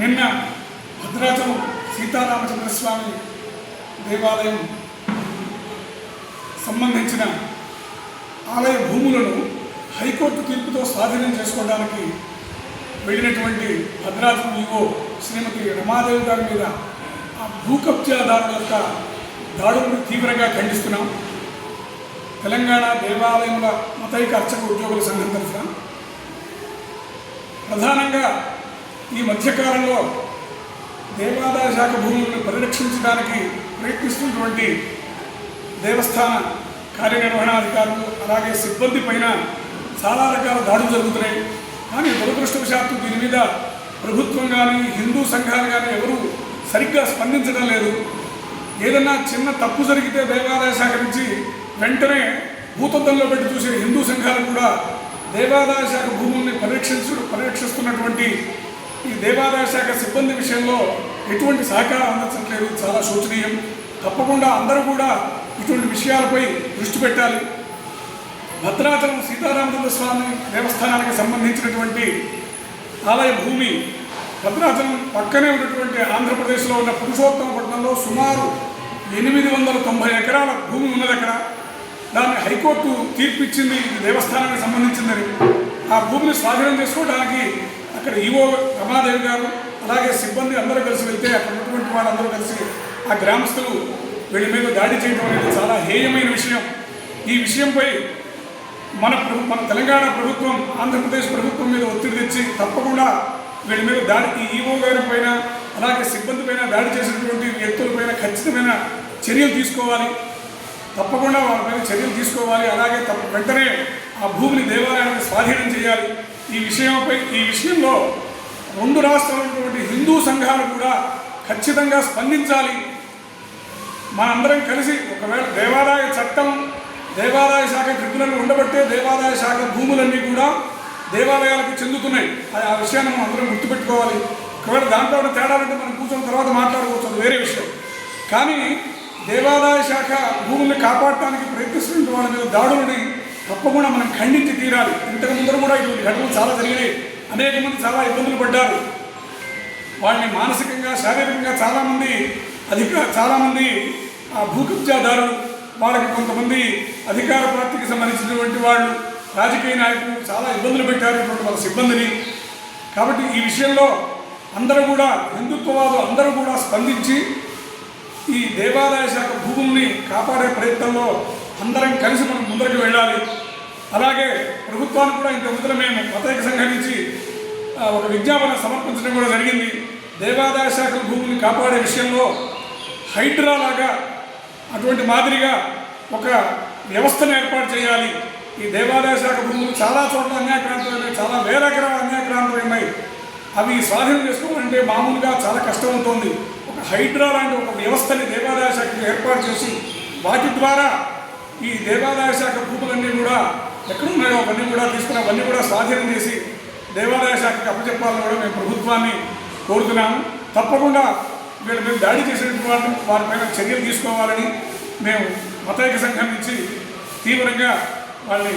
నిన్న భద్రాచలం సీతారామచంద్ర స్వామి దేవాలయం సంబంధించిన ఆలయ భూములను హైకోర్టు తీర్పుతో స్వాధీనం చేసుకోవడానికి వెళ్ళినటువంటి భద్రాచలం ఈవో శ్రీమతి రమాదేవి గారి మీద ఆ భూ కబ్జాదారుల యొక్క దాడులను తీవ్రంగా ఖండిస్తున్నాం. తెలంగాణ దేవాలయముల మతైక అర్చక ఉద్యోగుల సంఘం తరఫున ప్రధానంగా ఈ మధ్యకాలంలో దేవాదాయ శాఖ భూములను పరిరక్షించడానికి ప్రయత్నిస్తున్నటువంటి దేవస్థాన కార్యనిర్వహణాధికారులు అలాగే సిబ్బంది పైన చాలా రకాల దాడులు జరుగుతున్నాయి. కానీ దురదృష్టవశాత్తు దీని మీద ప్రభుత్వం కానీ హిందూ సంఘాలు కానీ ఎవరు సరిగ్గా స్పందించడం లేదు. ఏదన్నా చిన్న తప్పు జరిగితే దేవాదాయ శాఖ నుంచి వెంటనే భూతద్దంలో పెట్టి చూసే హిందూ సంఘాలు కూడా దేవాదాయ శాఖ భూముల్ని పరిరక్షించు పరిరక్షిస్తున్నటువంటి ఈ దేవాదాయ శాఖ సిబ్బంది విషయంలో ఎటువంటి సహకారం అందించట్లేదు. చాలా శోచనీయం. తప్పకుండా అందరూ కూడా ఇటువంటి విషయాలపై దృష్టి పెట్టాలి. భద్రాచలం సీతారామచంద్ర స్వామి దేవస్థానానికి సంబంధించినటువంటి ఆలయ భూమి భద్రాచలం పక్కనే ఉన్నటువంటి ఆంధ్రప్రదేశ్లో ఉన్న పురుషోత్తమపట్నంలో సుమారు ఎనిమిది వందల తొంభై ఎకరాల భూమి ఉన్నది అక్కడ. దాన్ని హైకోర్టు తీర్పు ఇచ్చింది దేవస్థానానికి సంబంధించిందని. ఆ భూమిని స్వాధీనం చేసుకోవడానికి అక్కడ ఈవో రమాదేవి గారు అలాగే సిబ్బంది అందరూ కలిసి వెళ్తే అక్కడ ఉన్నటువంటి వాళ్ళందరూ కలిసి ఆ గ్రామస్తులు వీళ్ళ మీద దాడి చేయడం అనేది చాలా హేయమైన విషయం. ఈ విషయంపై మన మన తెలంగాణ ప్రభుత్వం ఆంధ్రప్రదేశ్ ప్రభుత్వం మీద ఒత్తిడి తెచ్చి తప్పకుండా వీళ్ళ మీద దాడి ఈవో గారి పైన అలాగే సిబ్బంది పైన దాడి చేసినటువంటి వ్యక్తులపైన ఖచ్చితమైన చర్యలు తీసుకోవాలి. తప్పకుండా వాళ్ళపైన చర్యలు తీసుకోవాలి. అలాగే తప్ప వెంటనే ఆ భూమిని దేవాలయానికి స్వాధీనం చేయాలి. ఈ విషయంపై ఈ విషయంలో రెండు రాష్ట్రాలైనటువంటి హిందూ సంఘాలు కూడా ఖచ్చితంగా స్పందించాలి. మనందరం కలిసి ఒకవేళ దేవాదాయ చట్టం దేవాదాయ శాఖ ట్రిబ్యునల్ ఉండబట్టే దేవాదాయ శాఖ భూములన్నీ కూడా దేవాలయాలకు చెందుతున్నాయి. ఆ- ఆ విషయాన్ని మనం అందరం గుర్తుపెట్టుకోవాలి. ఒకవేళ దాంట్లో తేడా అంటే మనం కూర్చున్న తర్వాత మాట్లాడుకోవచ్చు. వేరే విషయం. కానీ దేవాదాయ శాఖ భూముల్ని కాపాడటానికి ప్రయత్నిస్తున్న వాళ్ళ మీద దాడులని తప్పకుండా మనం ఖండించి తీరాలి. ఇంతకు ముందర కూడా ఇటువంటి ఘటనలు చాలా జరిగినాయి. అనేక మంది చాలా ఇబ్బందులు పడ్డారు. వాళ్ళని మానసికంగా శారీరకంగా చాలామంది అధిక చాలామంది ఆ భూ కబ్జాదారులు వాళ్ళకి కొంతమంది అధికార ప్రాప్తికి సంబంధించినటువంటి వాళ్ళు రాజకీయ నాయకులు చాలా ఇబ్బందులు పెట్టారు ఇటువంటి వాళ్ళ సిబ్బందిని. కాబట్టి ఈ విషయంలో అందరూ కూడా హిందుత్వవాదు అందరూ కూడా స్పందించి ఈ దేవాదాయ శాఖ భూముల్ని కాపాడే ప్రయత్నంలో అందరం కలిసి మనం ముందరికి వెళ్ళాలి. అలాగే ప్రభుత్వానికి కూడా ఇంత ముందర మేము ప్రత్యేక సంఘం నుంచి ఒక విజ్ఞాపన సమర్పించడం కూడా జరిగింది. దేవాదాయ శాఖ భూమిని కాపాడే విషయంలో హైడ్రా లాగా అటువంటి మాదిరిగా ఒక వ్యవస్థను ఏర్పాటు చేయాలి. ఈ దేవాదాయ శాఖ భూములు చాలా చోట్ల అన్యాక్రాంతమైనాయి చాలా వేల ఎకరాల అన్యాక్రాంతమైనాయి అవి స్వాధీనం చేసుకోవాలంటే మామూలుగా చాలా కష్టం అవుతుంది. ఒక హైడ్రా లాంటి ఒక వ్యవస్థని దేవాదాయ శాఖకు ఏర్పాటు చేసి వాటి ద్వారా ఈ దేవాదాయ శాఖ భూములన్నీ కూడా ఎక్కడున్నాయో అవన్నీ కూడా తీసుకుని అవన్నీ కూడా స్వాధీనం చేసి దేవాదాయ శాఖకి అప్పచెప్పాలని కూడా మేము ప్రభుత్వాన్ని కోరుతున్నాము. తప్పకుండా వీళ్ళ మీద దాడి చేసినటువంటి వాళ్ళని వారిపైన చర్యలు తీసుకోవాలని మేము మతైక సంఘం నుంచి తీవ్రంగా వాళ్ళని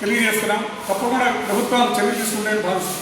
తెలియజేస్తున్నాం. తప్పకుండా ప్రభుత్వాలు చర్యలు తీసుకుంటే భావిస్తున్నాం.